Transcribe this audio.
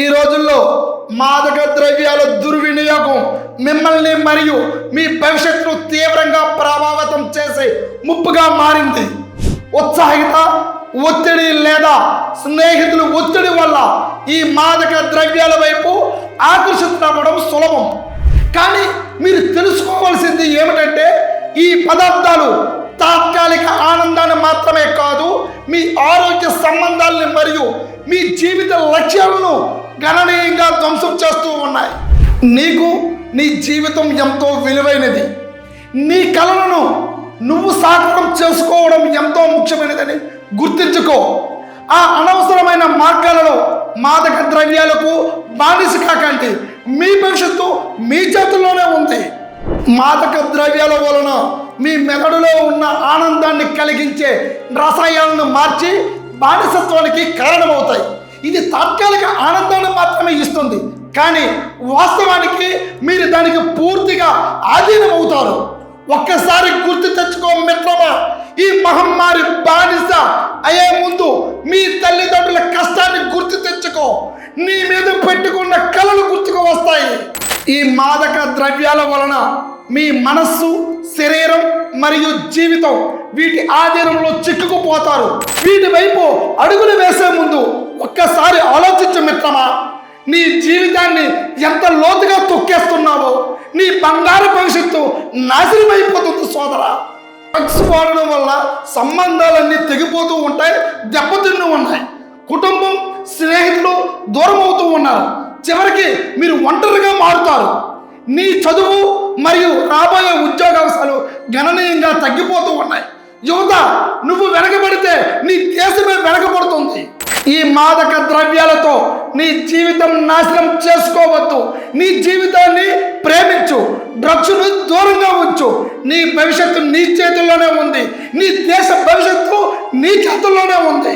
ఈ రోజుల్లో మాదక ద్రవ్యాల దుర్వినియోగం మిమ్మల్ని మరియు మీ భవిష్యత్తును తీవ్రంగా ప్రభావితం చేసే ముప్పుగా మారింది. ఉత్సాహిత ఒత్తిడి లేదా స్నేహితుల ఒత్తిడి వల్ల ఈ మాదక ద్రవ్యాల వైపు ఆకర్షితమవడం సులభం. కానీ మీరు తెలుసుకోవాల్సింది ఏమిటంటే ఈ పదార్థాలు తాత్కాలిక ఆనందాన్ని మాత్రమే కాదు మీ ఆరోగ్య సంబంధాలని మరియు మీ జీవిత లక్ష్యాలను గణనీయంగా ధ్వంసం చేస్తూ ఉన్నాయి. నీకు నీ జీవితం ఎంతో విలువైనది. నీ కళలను నువ్వు సాకారం చేసుకోవడం ఎంతో ముఖ్యమైనదని గుర్తించుకో. ఆ అనవసరమైన మార్గాలలో మాదక ద్రవ్యాలకు బానిస కాకండి. మీ భవిష్యత్తు మీ చేతుల్లోనే ఉంది. మాదక ద్రవ్యాల వలన మీ మెదడులో ఉన్న ఆనందాన్ని కలిగించే రసాయనాలను మార్చి బానిసత్వానికి కారణమవుతాయి. ఇది తాత్కాలిక ఆనందాన్ని మాత్రమే ఇస్తుంది. కానీ వాస్తవానికి మీరు దానికి పూర్తిగా ఆధీనమవుతారు ఒక్కసారి గుర్తు తెచ్చుకో మిత్రమా ఈ మహమ్మారి బానిస అయ్యే ముందు మీ తల్లిదండ్రుల కష్టాన్ని గుర్తు తెచ్చుకో. నీ మీద పెట్టుకున్న కళలు గుర్తుకు వస్తాయి. ఈ మాదక ద్రవ్యాల వలన మీ మనస్సు శరీరం మరియు జీవితం వీటి ఆధీనంలో చిక్కుకుపోతారు. వీటి వైపు అడుగులు వేసే ముందు ఒక్కసారి ఆలోచించు మిత్రమా నీ జీవితాన్ని ఎంత లోతుగా తొక్కేస్తున్నావో నీ బంగారు భవిష్యత్తు నాశనం అయిపోతుంది సోదరా. డ్రగ్స్ వాడడం వల్ల సంబంధాలన్నీ తెగిపోతూ ఉంటాయి దెబ్బతింటూ ఉన్నాయి. కుటుంబం స్నేహితులు దూరం అవుతూ ఉన్నారు. చివరికి మీరు ఒంటరిగా మారుతారు. నీ చదువు మరియు రాబోయే ఉద్యోగావకాశాలు గణనీయంగా తగ్గిపోతూ ఉన్నాయి. యువత నువ్వు వెనకబడితే నీ దేశమే మాదక ద్రవ్యాలతో నీ జీవితం నాశనం చేసుకోవద్దు. నీ జీవితాన్ని ప్రేమించు. డ్రగ్స్ను దూరంగా ఉంచు. నీ భవిష్యత్తు నీ చేతుల్లోనే ఉంది. నీ దేశ భవిష్యత్తు నీ చేతుల్లోనే ఉంది.